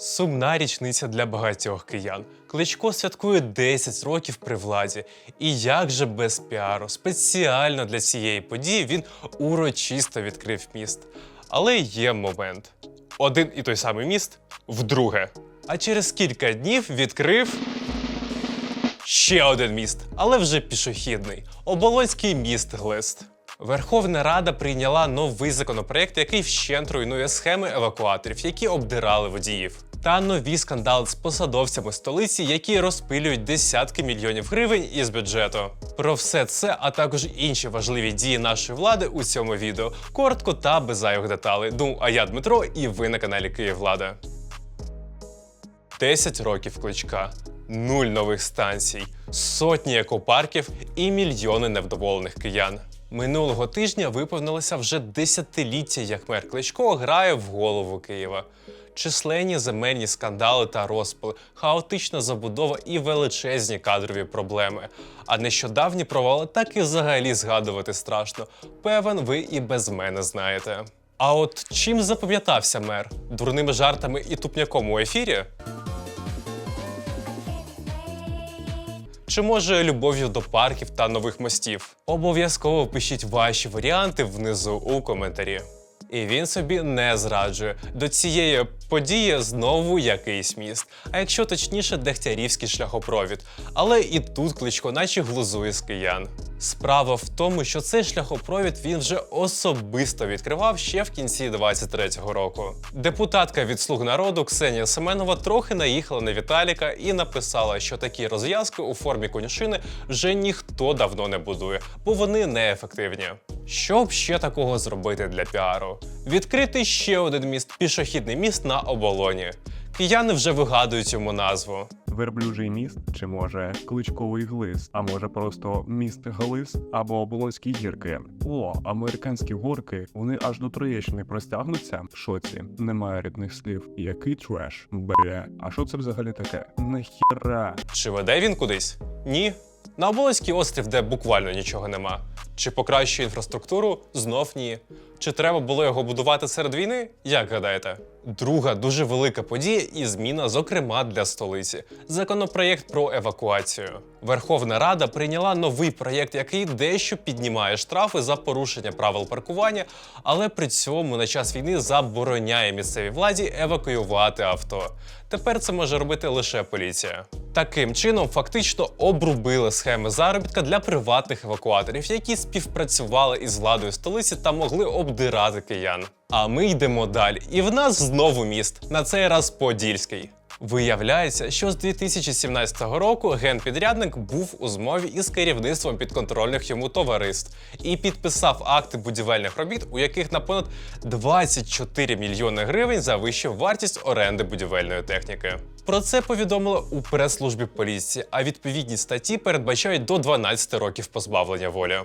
Сумна річниця для багатьох киян. Кличко святкує 10 років при владі. І як же без піару? Спеціально для цієї події він урочисто відкрив міст. Але є момент: один і той самий міст вдруге. А через кілька днів відкрив ще один міст, але вже пішохідний Оболонський міст Глист. Верховна Рада прийняла новий законопроект, який вщент руйнує схеми евакуаторів, які обдирали водіїв. Та нові скандали з посадовцями столиці, які розпилюють десятки мільйонів гривень із бюджету. Про все це, а також інші важливі дії нашої влади у цьому відео. Коротко та без зайвих деталей. Ну а я Дмитро, і ви на каналі Київлада. 10 років кличка, нуль нових станцій, сотні екопарків і мільйони невдоволених киян. Минулого тижня виповнилося вже десятиліття, як мер Кличко грає в голову Києва. Численні земельні скандали та розпили, хаотична забудова і величезні кадрові проблеми. А нещодавні провали так і взагалі згадувати страшно. Певен, ви і без мене знаєте. А от чим запам'ятався мер? Дурними жартами і тупняком у ефірі? Чи може любов'ю до парків та нових мостів? Обов'язково пишіть ваші варіанти внизу у коментарі. І він собі не зраджує. До цієї події знову якийсь міст. А якщо точніше, Дегтярівський шляхопровід. Але і тут кличко, наче глузує з киян. Справа в тому, що цей шляхопровід він вже особисто відкривав ще в кінці 23-го року. Депутатка від слуг народу Ксенія Семенова трохи наїхала на Віталіка і написала, що такі розв'язки у формі конюшини вже ніхто давно не будує, бо вони неефективні. Що б ще такого зробити для піару? Відкрити ще один міст пішохідний міст на оболоні. Кияни вже вигадують йому назву. Верблюжий міст, чи може кличковий глис, а може просто міст Глис або Оболонські гірки. О, американські горки, вони аж до Троєщини простягнуться. Шоці, немає рідних слів. Який треш? Бля, а що це взагалі таке? Нахіра? Чи веде він кудись? Ні. На Оболонський острів, де буквально нічого нема. Чи покращує інфраструктуру? Знов ні. Чи треба було його будувати серед війни? Як гадаєте? Друга дуже велика подія і зміна, зокрема для столиці законопроєкт про евакуацію. Верховна Рада прийняла новий проєкт, який дещо піднімає штрафи за порушення правил паркування, але при цьому на час війни забороняє місцевій владі евакуювати авто. Тепер це може робити лише поліція. Таким чином, фактично обрубили схеми заробітка для приватних евакуаторів, які співпрацювали із владою столиці та могли обдирати киян. А ми йдемо далі. І в нас знову міст, на цей раз Подільський. Виявляється, що з 2017 року генпідрядник був у змові із керівництвом підконтрольних йому товариств і підписав акти будівельних робіт, у яких на понад 24 мільйони гривень завищив вартість оренди будівельної техніки. Про це повідомили у прес-службі поліції, а відповідні статті передбачають до 12 років позбавлення волі.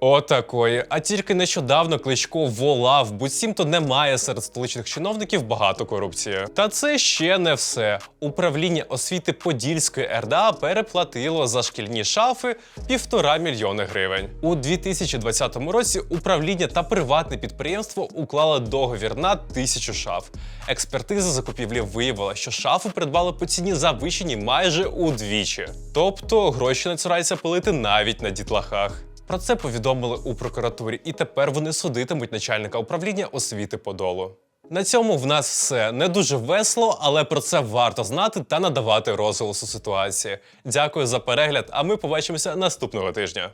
Отакої. А тільки нещодавно Кличко волав, буцімто немає серед столичних чиновників багато корупції. Та це ще не все. Управління освіти Подільської РДА переплатило за шкільні шафи півтора мільйони гривень. У 2020 році управління та приватне підприємство уклали договір на тисячу шаф. Експертиза закупівлі виявила, що шафи придбали по ціні завищені майже удвічі. Тобто гроші не цураються пилити навіть на дітлахах. Про це повідомили у прокуратурі, і тепер вони судитимуть начальника управління освіти Подолу. На цьому в нас все не дуже весело, але про це варто знати та надавати розголосу ситуації. Дякую за перегляд, а ми побачимося наступного тижня.